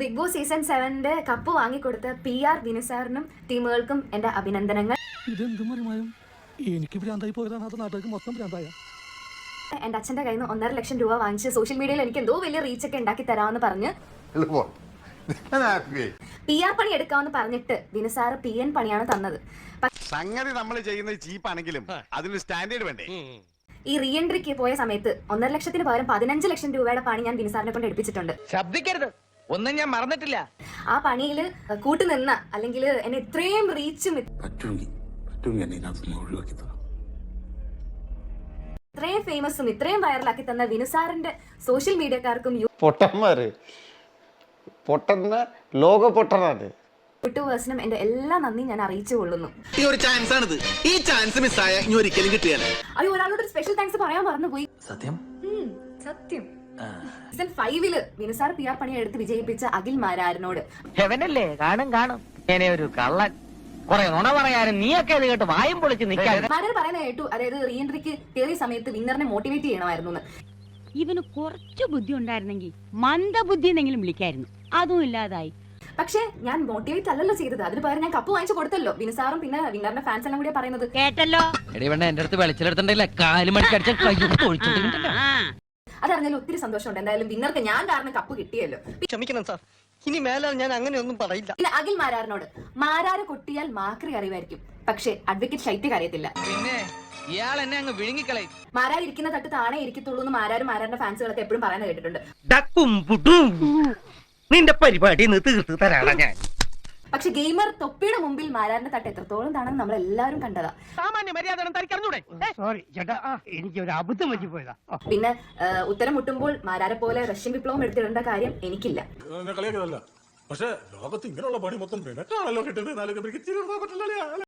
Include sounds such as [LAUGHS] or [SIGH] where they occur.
Big Boss season സെവന്റെ cup വാങ്ങിക്കൊടുത്ത P R വിനുസാറിനും ടീമുകൾക്കും എന്റെ അഭിനന്ദനങ്ങൾ. എനിക്ക് ഭ്രാന്തായി പോയതാണ് അത് നാട്ടുകാർക്ക് മൊത്തം ഭ്രാന്തായ. എന്റെ അച്ഛന്റെ കയ്യിൽ നിന്ന് ഒന്നര ലക്ഷം രൂപ വാങ്ങിച്ച് സോഷ്യൽ മീഡിയയിൽ എനിക്ക് എന്തോ വലിയ റീച്ച് ഒക്കെ ഉണ്ടാക്കി തരാമെന്ന് പറഞ്ഞ് പി. ആർ പണി എടുക്കാമെന്ന് പറഞ്ഞിട്ട് വിനുസാറ് പി എൻ പണിയാണ് തന്നത്. സംഗതി നമ്മൾ ചെയ്യുന്നത് ചീപ്പാണെങ്കിലും അതിന് സ്റ്റാൻഡേർഡ് വേണ്ടേ? ഈ റീ എൻട്രിക്ക് പോയ സമയത്ത് ഒന്നര ലക്ഷത്തിന് പകരം പതിനഞ്ച് ലക്ഷം രൂപയുടെ പണി ഞാൻ വിനുസാറിനെ കൊണ്ട് എടുപ്പിച്ചിട്ടുണ്ട്. ശബ്ദിക്കരുത്. ഒന്നും ഞാൻ മറന്നിട്ടില്ല. ആ പണിയിൽ കൂട്ടുനിന്ന അല്ലെങ്കിൽ എന്നെ ഇത്രയും റീച്ചും പറ്റുമെങ്കിൽ പറ്റുമെങ്കിൽ എന്നെ ഇതിനകത്ത് ഒഴിവാക്കി തരാം. ഇത്രയും ഫേമസും ഇത്രയും വൈറലാക്കി തന്ന വിനുസാറിന്റെ സോഷ്യൽ മീഡിയക്കാർക്കും പൊട്ടന്മാര്. പൊട്ടന്ന ലോക പൊട്ടനാണ് യൂട്യൂബേഴ്സിനും എന്റെ എല്ലാ നന്ദി ഞാൻ അറിയിച്ചു കൊള്ളുന്നു. ഈ ഒരു ചാൻസ് ആണിത്. ഈ ചാൻസ് മിസ്സായ ഇനി ഒരിക്കലും കിട്ടിയാലേ അയ്യോ ഒരാളോട് സ്പെഷ്യൽ താങ്ക്സ് പറയാൻ മറന്നുപോയി. സത്യം? സത്യം. സീസൺ ഫൈവിൽ വിനുസാർ പി ആർ പണി എടുത്ത് വിജയിപ്പിച്ച അഖിൽ മാരാരനോട്. ഹെവനല്ലേ? കാണും കാണും. ഇങ്ങനെ ഒരു കള്ളൻ. കുറെ നുണ പറയാനും നീയൊക്കെ ഇത് കേട്ട് വായും പൊളിച്ച് നിൽക്കാൻ. [LAUGHS] മാരാർ പറയുന്ന കേട്ടു. അതായത് കയറിയ സമയത്ത് വിന്നറിനെ മോട്ടിവേറ്റ് ചെയ്യണമായിരുന്നു എന്ന് ഇവന് കുറച്ച് ബുദ്ധി ഉണ്ടായിരുന്നെങ്കിൽ മന്ദബുദ്ധി എന്നെങ്കിലും വിളിക്കായിരുന്നു. അതും ഇല്ലാതായി. പക്ഷേ ഞാൻ മോട്ടിവേറ്റ് അല്ലല്ലോ ചെയ്തത്. അതിന് പകരം ഞാൻ കപ്പ് വാങ്ങിച്ചു കൊടുത്തല്ലോ. വിനുസാറും പിന്നെ വിന്നറിന്റെ ഫാൻസ് എല്ലാം കൂടിയാ പറയുന്നത്. കേട്ടല്ലോ? എടി വേണ്ട എന്റെ അടുത്ത് വെളിച്ചിലെടുത്തിട്ടില്ല കാൽ മണിക്കടിച്ച കയ്യൊക്കെ ഒഴിച്ചിട്ടുണ്ടല്ലോ ആ. അതറിഞ്ഞാൽ ഒത്തിരി സന്തോഷമുണ്ട്. എന്തായാലും വിന്നർക്ക് ഞാൻ കാരണം കപ്പ് കിട്ടിയല്ലോ. ക്ഷമിക്കണം സാർ. ഇനി മേലാൽ ഞാൻ അങ്ങനെയൊന്നും പറയില്ല. പിന്നെ അഖിൽ മാരാറിനോട് മാരാറ് കൊട്ടിയാൽ മാക്രി അറിവായിരിക്കും പക്ഷേ അഡ്വക്കേറ്റ് ശൈത്യ അറിയത്തില്ല പിന്നെ ഇയാൾ എന്നെ അങ്ങ് വിഴുങ്ങിക്കളയും. മാരാർ ഇരിക്കുന്ന തട്ട് താണേ ഇരിക്കത്തുള്ളൂ എന്ന് മാരാരും മാരാറിന്റെ ഫാൻസുകളൊക്കെ എപ്പോഴും പറയുന്നത് കേട്ടിട്ടുണ്ട്. നിന്റെ പരിപാടി തീർത്ത് തരാണ് ഞാൻ. പക്ഷെ ഗെയിമർ തൊപ്പിയുടെ മുമ്പിൽ മാരാറിന്റെ തട്ട് എത്രത്തോളം താണെന്ന് നമ്മൾ എല്ലാവരും കണ്ടതാ. സാമാന്യ മര്യാദ സോറി ചേട്ടാ എനിക്ക് ഒരു അബദ്ധം പറ്റി പോയതാ. പിന്നെ ഉത്തരം മുട്ടുമ്പോൾ മാരാരെ പോലെ റഷ്യൻ വിപ്ലവം എടുത്തിടേണ്ട കാര്യം എനിക്കില്ല. പക്ഷേ പക്ഷെ ലോകത്ത് ഇങ്ങനെയുള്ള പണി മൊത്തം നിനക്കാണല്ലോ കിട്ടുന്നത്. നാലൊക്കെ പറ്റില്ല